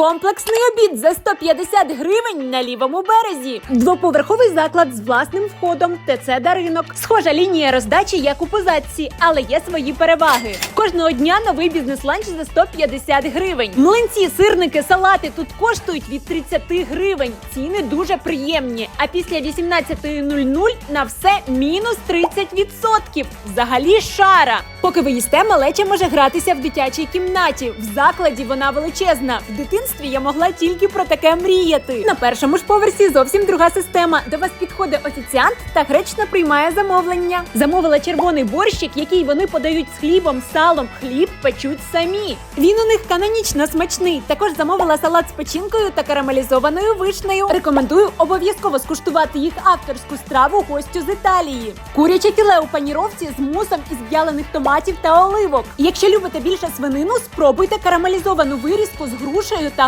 Комплексний обід за 150 гривень на лівому березі. Двоповерховий заклад з власним входом. ТЦ Даринок. Схожа лінія роздачі, як у позадці, але є свої переваги. Кожного дня новий бізнес-ланч за 150 гривень. Млинці, сирники, салати тут коштують від 30 гривень. Ціни дуже приємні. А після 18.00 на все мінус 30%. Взагалі шара. Поки ви їсте, малеча може гратися в дитячій кімнаті. В закладі вона величезна. В дитинстві я могла тільки про таке мріяти. На першому ж поверсі зовсім друга система. До вас підходить офіціант та гречно приймає замовлення. Замовила червоний борщик, який вони подають з хлібом, салом. Хліб печуть самі. Він у них канонічно смачний. Також замовила салат з печінкою та карамелізованою вишнею. Рекомендую обов'язково скуштувати їх авторську страву гостю з Італії. Куряче філе у паніровці з мусом із в'ялених томатів та оливок. Якщо любите більше свинину, спробуйте карамелізовану вирізку з грушею та